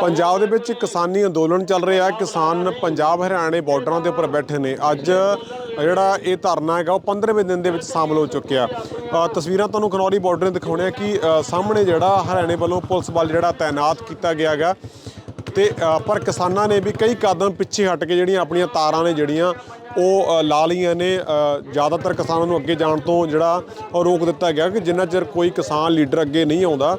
ਪੰਜਾਬ ਦੇ ਵਿੱਚ ਕਿਸਾਨੀ ਅੰਦੋਲਨ ਚੱਲ ਰਿਹਾ ਹੈ। ਕਿਸਾਨ ਪੰਜਾਬ ਹਰਿਆਣੇ ਬਾਰਡਰਾਂ ਦੇ ਉੱਪਰ ਬੈਠੇ ਨੇ। ਅੱਜ ਜਿਹੜਾ ਇਹ ਧਰਨਾ ਹੈਗਾ, ਉਹ 15ਵੇਂ ਦਿਨ ਦੇ ਵਿੱਚ ਸ਼ਾਮਲ ਹੋ ਚੁੱਕਿਆ। ਤਸਵੀਰਾਂ ਤੁਹਾਨੂੰ ਖਨੌਰੀ ਬਾਰਡਰ ਦਿਖਾਉਣੇ ਆ ਕਿ ਸਾਹਮਣੇ ਜਿਹੜਾ ਹਰਿਆਣੇ ਵੱਲੋਂ ਪੁਲਿਸ ਬਲ ਜਿਹੜਾ ਤਾਇਨਾਤ ਕੀਤਾ ਗਿਆ ਹੈਗਾ। ਤੇ ਪਰ ਕਿਸਾਨਾਂ ਨੇ ਵੀ ਕਈ ਕਦਮ ਪਿੱਛੇ ਹਟ ਕੇ ਜਿਹੜੀਆਂ ਆਪਣੀਆਂ ਤਾਰਾਂ ਨੇ ਜਿਹੜੀਆਂ ਉਹ ਲਾ ਲਈਆਂ ਨੇ ਜ਼ਿਆਦਾਤਰ ਕਿਸਾਨਾਂ ਨੂੰ ਅੱਗੇ ਜਾਣ ਤੋਂ ਜਿਹੜਾ ਉਹ ਰੋਕ ਦਿੱਤਾ ਗਿਆ ਕਿ ਜਿੰਨਾ ਚਿਰ ਕੋਈ ਕਿਸਾਨ ਲੀਡਰ ਅੱਗੇ ਨਹੀਂ ਆਉਂਦਾ,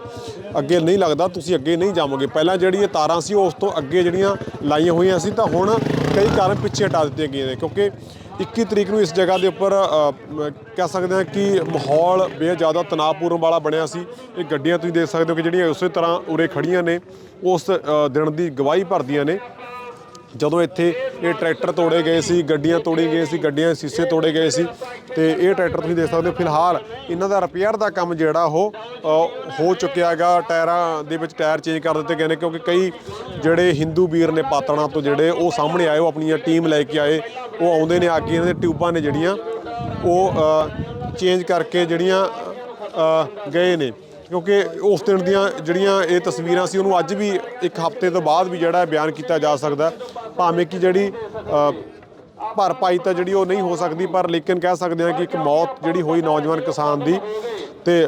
ਅੱਗੇ ਨਹੀਂ ਲੱਗਦਾ, ਤੁਸੀਂ ਅੱਗੇ ਨਹੀਂ ਜਾਵੋਗੇ। ਪਹਿਲਾਂ ਜਿਹੜੀ ਇਹ ਤਾਰਾਂ ਸੀ ਉਹ ਉਸ ਤੋਂ ਅੱਗੇ ਜਿਹੜੀਆਂ ਲਾਈਆਂ ਹੋਈਆਂ ਸੀ, ਤਾਂ ਹੁਣ ਕਈ ਕਾਰਨ ਪਿੱਛੇ ਹਟਾ ਦਿੱਤੀਆਂ ਗਈਆਂ ਨੇ, ਕਿਉਂਕਿ 21 ਤਰੀਕ ਨੂੰ ਇਸ ਜਗ੍ਹਾ ਦੇ ਉੱਪਰ ਕਹਿ ਸਕਦੇ ਹਾਂ ਕਿ ਮਾਹੌਲ ਬੇਹੱਦ ਜ਼ਿਆਦਾ ਤਣਾਅਪੂਰਨ ਵਾਲਾ ਬਣਿਆ ਸੀ। ਇਹ ਗੱਡੀਆਂ ਤੁਸੀਂ ਦੇਖ ਸਕਦੇ ਹੋ ਕਿ ਜਿਹੜੀਆਂ ਉਸੇ ਤਰ੍ਹਾਂ ਉਰੇ ਖੜੀਆਂ ਨੇ, ਉਸ ਦਿਨ ਦੀ ਗਵਾਹੀ ਭਰਦੀਆਂ ਨੇ। ਜਦੋਂ ਇੱਥੇ ਇਹ ਟਰੈਕਟਰ ਤੋੜੇ ਗਏ ਸੀ, ਗੱਡੀਆਂ ਤੋੜੀ ਗਏ ਸੀ, ਗੱਡੀਆਂ ਦੇ ਸ਼ੀਸ਼ੇ ਤੋੜੇ ਗਏ ਸੀ, ਤੇ ਇਹ ਟਰੈਕਟਰ ਤੁਸੀਂ ਦੇਖ ਸਕਦੇ ਹੋ, ਫਿਲਹਾਲ ਇਹਨਾਂ ਦਾ ਰਿਪੇਅਰ ਦਾ ਕੰਮ ਜਿਹੜਾ ਉਹ ਹੋ ਚੁੱਕਿਆ ਹੈਗਾ। ਟਾਇਰਾਂ ਦੇ ਵਿੱਚ ਟਾਇਰ ਚੇਂਜ ਕਰ ਦਿੱਤੇ ਗਏ ਨੇ, ਕਿਉਂਕਿ ਕਈ ਜਿਹੜੇ ਹਿੰਦੂ ਵੀਰ ਨੇ ਪਾਤਣਾ ਤੋਂ ਜਿਹੜੇ ਉਹ ਸਾਹਮਣੇ ਆਏ, ਉਹ ਆਪਣੀਆਂ ਟੀਮ ਲੈ ਕੇ ਆਏ, ਉਹ ਆਉਂਦੇ ਨੇ ਆ ਕੇ ਇਹਨਾਂ ਦੇ ਟਿਊਬਾਂ ਨੇ ਜਿਹੜੀਆਂ, ਉਹ ਚੇਂਜ ਕਰਕੇ ਜਿਹੜੀਆਂ ਗਏ ਨੇ। ਕਿਉਂਕਿ ਉਸ ਦਿਨ ਦੀਆਂ ਜਿਹੜੀਆਂ ਇਹ ਤਸਵੀਰਾਂ ਸੀ ਉਹਨੂੰ ਅੱਜ ਵੀ ਇੱਕ ਹਫ਼ਤੇ ਤੋਂ ਬਾਅਦ ਵੀ ਜਿਹੜਾ ਬਿਆਨ ਕੀਤਾ ਜਾ ਸਕਦਾ ਭਾਵੇਂ ਕਿ ਜਿਹੜੀ ਭਰਪਾਈ ਤਾਂ ਜਿਹੜੀ ਉਹ ਨਹੀਂ ਹੋ ਸਕਦੀ ਪਰ ਲੇਕਿਨ ਕਹਿ ਸਕਦੇ ਹਾਂ ਕਿ ਇੱਕ ਮੌਤ ਜਿਹੜੀ ਹੋਈ ਨੌਜਵਾਨ ਕਿਸਾਨ ਦੀ ਤੇ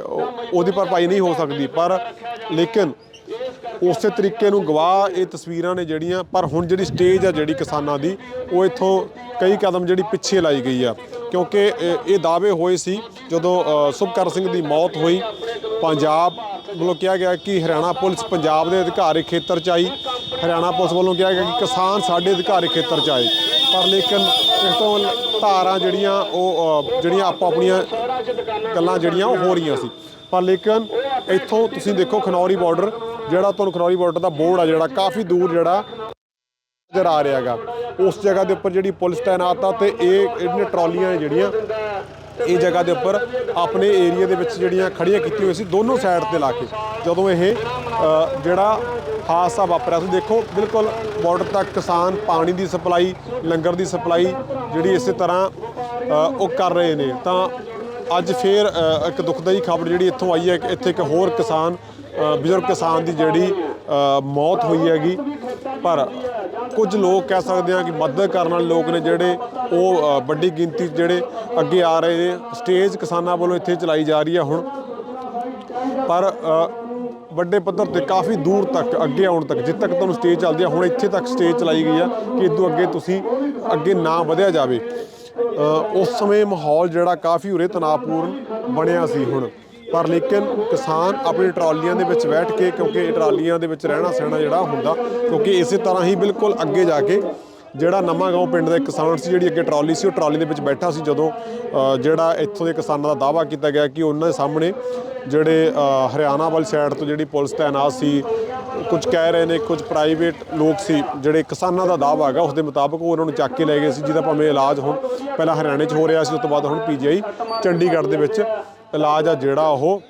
ਉਹਦੀ ਭਰਪਾਈ ਨਹੀਂ ਹੋ ਸਕਦੀ। ਪਰ ਲੇਕਿਨ ਉਸੇ ਤਰੀਕੇ ਨੂੰ ਗਵਾਹ ਇਹ ਤਸਵੀਰਾਂ ਨੇ ਜਿਹੜੀਆਂ ਪਰ ਹੁਣ ਜਿਹੜੀ ਸਟੇਜ ਆ ਜਿਹੜੀ ਕਿਸਾਨਾਂ ਦੀ ਉਹ ਇੱਥੋਂ ਕਈ ਕਦਮ ਜਿਹੜੀ ਪਿੱਛੇ ਲਾਈ ਗਈ ਆ। ਕਿਉਂਕਿ ਇਹ ਦਾਅਵੇ ਹੋਏ ਸੀ ਜਦੋਂ ਅ, ਸਿੰਘ ਦੀ ਮੌਤ ਹੋਈ ਪੰਜਾਬ ਵੱਲੋਂ ਕਿਹਾ ਗਿਆ ਕਿ ਹਰਿਆਣਾ ਪੁਲਿਸ ਪੰਜਾਬ ਦੇ ਅਧਿਕਾਰਿਕ ਖੇਤਰ ਚ ਆਈ। ਹਰਿਆਣਾ ਪੁਲਿਸ ਵੱਲੋਂ ਕਿਹਾ ਗਿਆ ਕਿ ਕਿਸਾਨ ਸਾਡੇ ਅਧਿਕਾਰਿਕ ਖੇਤਰ ਚ ਆਏ। ਪਰ ਲੇਕਿਨ ਇਸ ਤੋਂ ਧਾਰਾਂ ਜਿਹੜੀਆਂ ਉਹ ਜਿਹੜੀਆਂ ਆਪੋ ਆਪਣੀਆਂ ਗੱਲਾਂ ਜਿਹੜੀਆਂ ਉਹ ਹੋ ਰਹੀਆਂ ਸੀ। ਪਰ ਲੇਕਿਨ ਇੱਥੋਂ ਤੁਸੀਂ ਦੇਖੋ ਖਨੌਰੀ ਬਾਰਡਰ ਜਿਹੜਾ ਤੁਹਾਨੂੰ ਖਨੌਰੀ ਬਾਰਡਰ ਦਾ ਬੋਰਡ ਆ, ਜਿਹੜਾ ਕਾਫੀ ਦੂਰ ਜਿਹੜਾ ਨਜ਼ਰ ਆ ਰਿਹਾ ਹੈਗਾ। ਉਸ ਜਗ੍ਹਾ ਦੇ ਉੱਪਰ ਜਿਹੜੀ ਪੁਲਿਸ ਤਾਇਨਾਤ ਆ, ਤੇ ਇਹ ਇਹਦੀਆਂ ਟਰਾਲੀਆਂ ਜਿਹੜੀਆਂ ਇਹ ਜਗ੍ਹਾ ਦੇ ਉੱਪਰ ਆਪਣੇ ਏਰੀਆ ਦੇ ਵਿੱਚ ਜਿਹੜੀਆਂ ਖੜੀਆਂ ਕੀਤੀਆਂ ਹੋਈਆਂ ਸੀ, ਦੋਨੋਂ ਸਾਈਡ ਤੇ ਲਾ ਕੇ। ਜਦੋਂ ਇਹ ਜਿਹੜਾ ਹਾਦਸਾ ਵਾਪਰਿਆ ਤੁਸੀਂ ਦੇਖੋ, ਬਿਲਕੁਲ ਬਾਰਡਰ ਤੱਕ ਕਿਸਾਨ ਪਾਣੀ ਦੀ ਸਪਲਾਈ, ਲੰਗਰ ਦੀ ਸਪਲਾਈ ਜਿਹੜੀ ਇਸੇ ਤਰ੍ਹਾਂ ਉਹ ਕਰ ਰਹੇ ਨੇ। ਤਾਂ ਅੱਜ ਫੇਰ ਇੱਕ ਦੁਖਦਾਈ ਖਬਰ ਜਿਹੜੀ ਇੱਥੋਂ ਆਈ ਹੈ ਕਿ ਇੱਥੇ ਇੱਕ ਹੋਰ ਕਿਸਾਨ ਬਜ਼ੁਰਗ ਕਿਸਾਨ ਦੀ ਜਿਹੜੀ ਮੌਤ ਹੋਈ ਹੈਗੀ। ਪਰ ਕੁਝ ਲੋਕ ਕਹਿ ਸਕਦੇ ਆ ਕਿ ਮਦਦ ਕਰਨ ਵਾਲੇ ਲੋਕ ਨੇ ਜਿਹੜੇ ਉਹ ਵੱਡੀ ਗਿਣਤੀ 'ਚ ਜਿਹੜੇ ਅੱਗੇ ਆ ਰਹੇ ਨੇ, ਸਟੇਜ ਕਿਸਾਨਾਂ ਵੱਲੋਂ ਇੱਥੇ ਚਲਾਈ ਜਾ ਰਹੀ ਹੈ ਹੁਣ। ਪਰ ਵੱਡੇ ਪੱਧਰ ਤੇ ਕਾਫੀ ਦੂਰ ਤੱਕ, ਅੱਗੇ ਆਉਣ ਤੱਕ ਜਿੱਥੇ ਤੱਕ ਤੁਹਾਨੂੰ ਸਟੇਜ ਚੱਲਦੀ ਆ ਹੁਣ ਇੱਥੇ ਤੱਕ ਸਟੇਜ ਚਲਾਈ ਗਈ ਆ ਕਿ ਇਦੋਂ ਅੱਗੇ ਤੁਸੀਂ ਅੱਗੇ ਨਾ ਵਧਿਆ ਜਾਵੇ। ਉਸ ਸਮੇਂ ਮਾਹੌਲ ਜਿਹੜਾ ਕਾਫੀ ਉਰੇ ਤਣਾਅਪੂਰਨ ਬਣਿਆ ਸੀ ਹੁਣ। ਪਰ ਲੇਕਿਨ ਕਿਸਾਨ ਆਪਣੀ ਟਰਾਲੀਆਂ ਦੇ ਵਿੱਚ ਬੈਠ ਕੇ, ਕਿਉਂਕਿ ਇਹ ਟਰਾਲੀਆਂ ਦੇ ਵਿੱਚ ਰਹਿਣਾ ਸਹਿਣਾ ਜਿਹੜਾ ਹੁੰਦਾ, ਕਿਉਂਕਿ ਇਸੇ ਤਰ੍ਹਾਂ ਹੀ ਬਿਲਕੁਲ ਅੱਗੇ ਜਾ ਕੇ ਜਿਹੜਾ ਨਵਾਂ ਨਵਾਂਗਾঁव ਪਿੰਡ ਦਾ ਇੱਕ ਕਿਸਾਨ ਸੀ, ਜਿਹੜੀ ਅੱਗੇ ਟਰਾਲੀ ਸੀ, ਉਹ ਟਰਾਲੀ ਦੇ ਵਿੱਚ ਬੈਠਾ ਸੀ ਜਦੋਂ ਜਿਹੜਾ ਇੱਥੋਂ ਦੇ ਕਿਸਾਨਾਂ ਦਾ ਦਾਵਾ ਕੀਤਾ ਗਿਆ ਕਿ ਉਹਨਾਂ ਦੇ ਸਾਹਮਣੇ ਜਿਹੜੇ ਹਰਿਆਣਾ ਵਾਲੀ ਸਾਈਡ ਤੋਂ ਜਿਹੜੀ ਪੁਲਿਸ ਤਾਇਨਾਤ ਸੀ, ਕੁਝ ਕਹਿ ਰਹੇ ਨੇ, ਕੁਝ ਪ੍ਰਾਈਵੇਟ ਲੋਕ ਸੀ, ਜਿਹੜੇ ਕਿਸਾਨਾਂ ਦਾ ਦਾਅਵਾ ਹੈਗਾ ਉਸ ਦੇ ਮੁਤਾਬਕ ਉਹ ਉਹਨਾਂ ਨੂੰ ਚੱਕ ਕੇ ਲੈ ਗਏ ਸੀ, ਜਿਹਦਾ ਭਾਵੇਂ ਇਲਾਜ ਹੁਣ ਪਹਿਲਾਂ ਹਰਿਆਣੇ 'ਚ ਹੋ ਰਿਹਾ ਸੀ, ਉਸ ਤੋਂ ਬਾਅਦ ਹੁਣ ਪੀਜੀਆਈ ਚੰਡੀਗੜ੍ਹ ਦੇ ਵਿੱਚ ਇਲਾਜ ਆ ਜਿਹੜਾ ਉਹ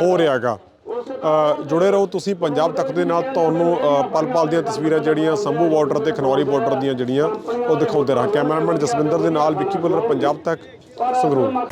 ਹੋ ਰਿਹਾ ਹੈਗਾ। ਜੁੜੇ ਰਹੋ ਤੁਸੀਂ ਪੰਜਾਬ ਤੱਕ ਦੇ ਨਾਲ। ਤੁਹਾਨੂੰ ਪਲ ਪਲ ਦੀਆਂ ਤਸਵੀਰਾਂ ਜਿਹੜੀਆਂ ਸੰਭੂ ਬਾਰਡਰ ਤੇ ਖਨੌਰੀ ਬਾਰਡਰ ਦੀਆਂ ਜਿਹੜੀਆਂ, ਉਹ ਦਿਖਾਉਂਦੇ ਰਹਾਂ। ਕੈਮਰਾਮੈਨ ਜਸਵਿੰਦਰ ਦੇ ਨਾਲ ਵਿੱਕੀ ਬੁੱਲਰ ਪੰਜਾਬ ਤੱਕ ਸੰਗਰੂਰ।